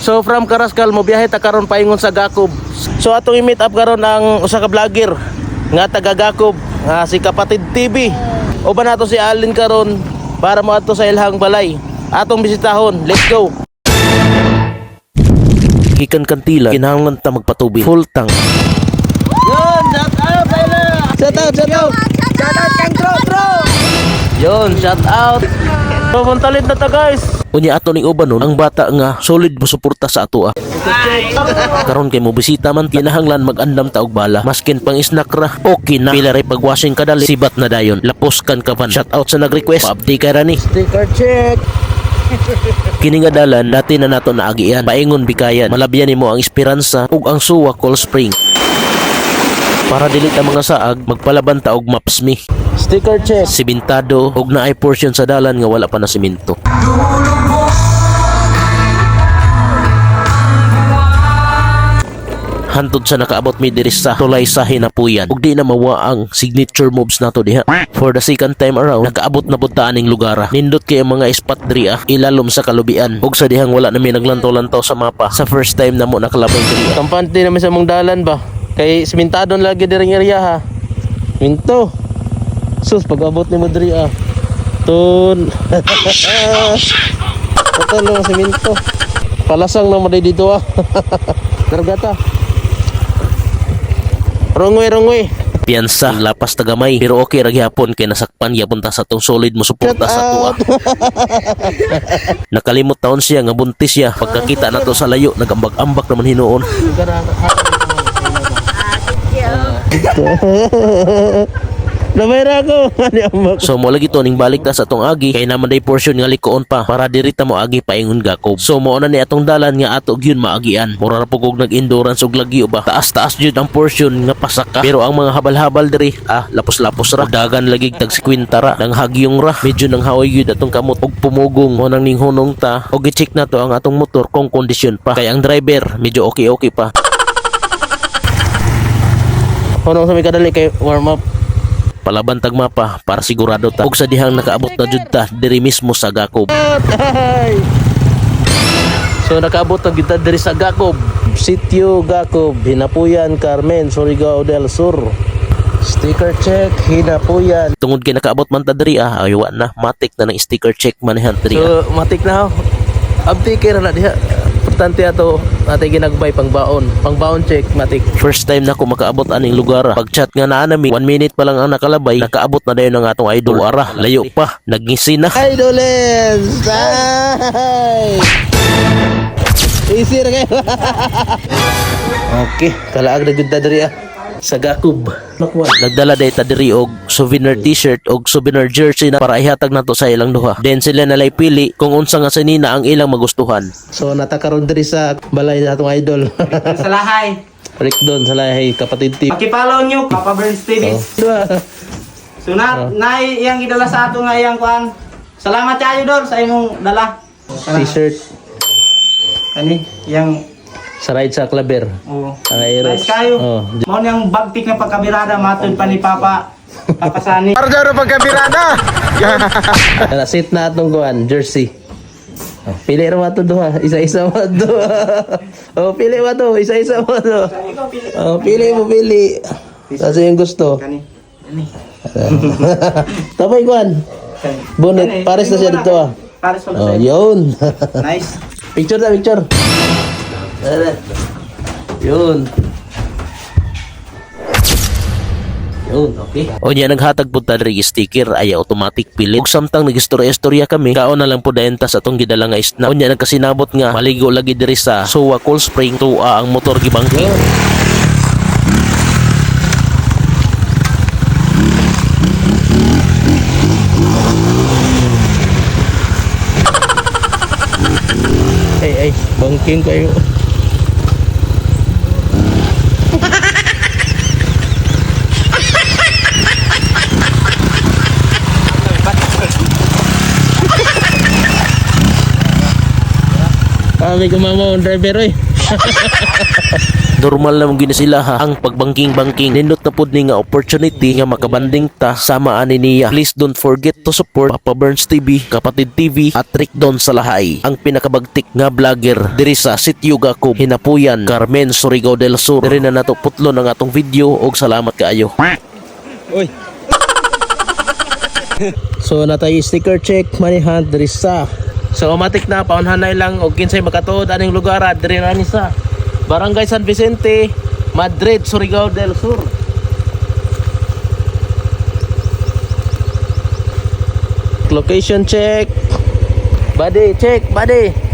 So from Karaskal mo biyahe ta karon paingon sa Gakob. So atong i-meet up karon ang usa ka vlogger nga taga Gakob, nga si Kapatid TV. Uban nato si Alin karon para mo ato sa ilhang balay. Atong bisitahon. Let's go. Gikan kantila, kinahanglan ta magpatubi. Full tank. Yun, shout out, Ayla! Shout out, shout out! Shout out kang Tro Tro! Yun, shout out! Pumuntalit na ta guys! Unya ato ning uban nun, ang bata nga solid mo suporta sa ato ah. Karon kay mo bisita man kinahanglan mag-andam ta og bala. Maskin pang snack ra, okay na. Pila ray pagwashing kadali, sibat na dayon. Lapos kan ka van. Shout out sa nag-request. Paabdi ka ra ni. Sticker check! Kini nga dalan dati na nato naagian. Paingon bikayan. Malabyan nimo ang esperansa ug ang suwa Cold Spring. Para dili ta mga saag, magpalaban ta og maps mi. Sticker check! Simentado ug naay portion sa dalan nga wala pa na simento. Hantod sa nakaabot mi diri sa tulay sa hinapuyan ug di na mawa ang signature moves nato diha. For the second time around, nakaabot na pud ta aning lugar. Nindot kay ang mga spot diri ah, ilalom sa kalubian ug sa dihang wala nami naglantaw-lantaw sa mapa. Sa first time na mo nakalabay diri. Kampante namin sa mong dalan ba? Kay simentadon lagi diri area ha. Minto. Sus, pag-abot ni mo diri ah. Tun. Patol ng semento. Palasang na mo dito ah. Kargata. Rongoy, rongoy. Piyansa, lapas tagamay. Pero okay ra gyapon kay nasakpan gyapon ta sa tong solid mo suporta sa tuwa. Nakalimot taon siya nga buntis siya. Pagkakita nato sa layo, nagambag-ambak naman hinuon. Namayra ko. So mo lagi to ning balik ta sa atong agi kay naman day portion nga likoon pa para diri ta mo agi paingon gakob. So mo na ni atong dalan nga ato gyud maagian. Mura ra pugog nag-endurance og lagyo ba. Taas-taas jud ang portion nga pasaka. Pero ang mga habal-habal diri ah lapos-lapos ra. Dagan lagi tag 50 ra. Nang hagyong ra. Medyo nang haway gyud atong kamot og pumugong mo nang ninghunong ta og i-check na to ang atong motor kung kondisyon pa. Kay ang driver medyo okay-okay pa. Ano sa may kadali kay warm up? Palaban tag mapa para sigurado ta. Ug sa dihang nakaabot na jud ta diri mismo sa Gakob. So nakaabot na kita diri sa Gakob. Sitio Gakob, Hinapuyan, Carmen, Surigao del Sur. Sticker check, Hinapuyan. Tungod kay nakaabot man ta diri ah, aywa na matik na ng sticker check manihan diri. So matik na ho. Abdi kay na diha. Importante ato ate ginagbay pang baon. Pang baon check matik. First time na ko makaabot aning lugar. Pag chat nga naa nami, 1 minute pa lang ang nakalabay, nakaabot na dayon ang atong idol ara. Layo pa, nagngisi na. Idolens! Ay! Easy ra kayo. Okay, kalaag na gud ta diri ah. Sa Gakob. Nagdala day ta diri og souvenir t-shirt og souvenir jersey na para ihatag nato sa ilang duha. Then sila nalay pili kung unsa nga sinina ang ilang magustuhan. So natakaron diri sa balay sa atong idol. Sa lahay. Rick doon sa kapatid tip. Pakipalaw nyo, Papa Burns TV. So na, na iyang idala sa ato nga iyang kuan. Salamat kayo Dor sa imong dala. T-shirt Kani, iyang sa ride sa Claver. oh. Ang Aerox. Nice kayo. Oh. Mo niyang bag pick nga pagkabirada matod pa ni Papa. Papa Sani. Kaya sit na atong kuan, jersey. Oh, pili ra mo to duha, isa-isa mo to. oh, pili mo to, isa-isa mo to. Oh, pili mo pili. Kasi yung gusto. Kani. Kani. Tapay kuan. Bonnet, pares na siya dito ah. Pares pa Oh, yun. Nice. picture na, picture. Tara. Yun. Yun, okay. O niya, naghatag po ta diri sticker ay automatic pilit. Ug samtang nagistorya-istorya kami, kaon na lang po dayon ta sa atong gidala nga isna. O niya, nagkasinabot nga maligo lagi diri sa Suwa Cold Spring to ang motor gibangki. Ay, ay, bangking kayo. May kumama ang driver oy. Normal na mong gina sila ha ang pagbangking-bangking nindot na pud ni nga opportunity nga makabanding ta sama ani niya. Please don't forget to support Papa Burns TV, Kapatid TV at Rick Don Salahay. Ang pinakabagtik nga vlogger diri sa Sitio Gacob, Hinapuyan, Carmen Surigao del Sur. Diri na nato putlon ang atong video og salamat kaayo. Uy. so natay sticker check manihan diri sa So matik na paunhanay lang og kinsay makatuod aning lugar ah, diri ra ni sa Barangay San Vicente, Madrid, Surigao del Sur. location check. Body check, body.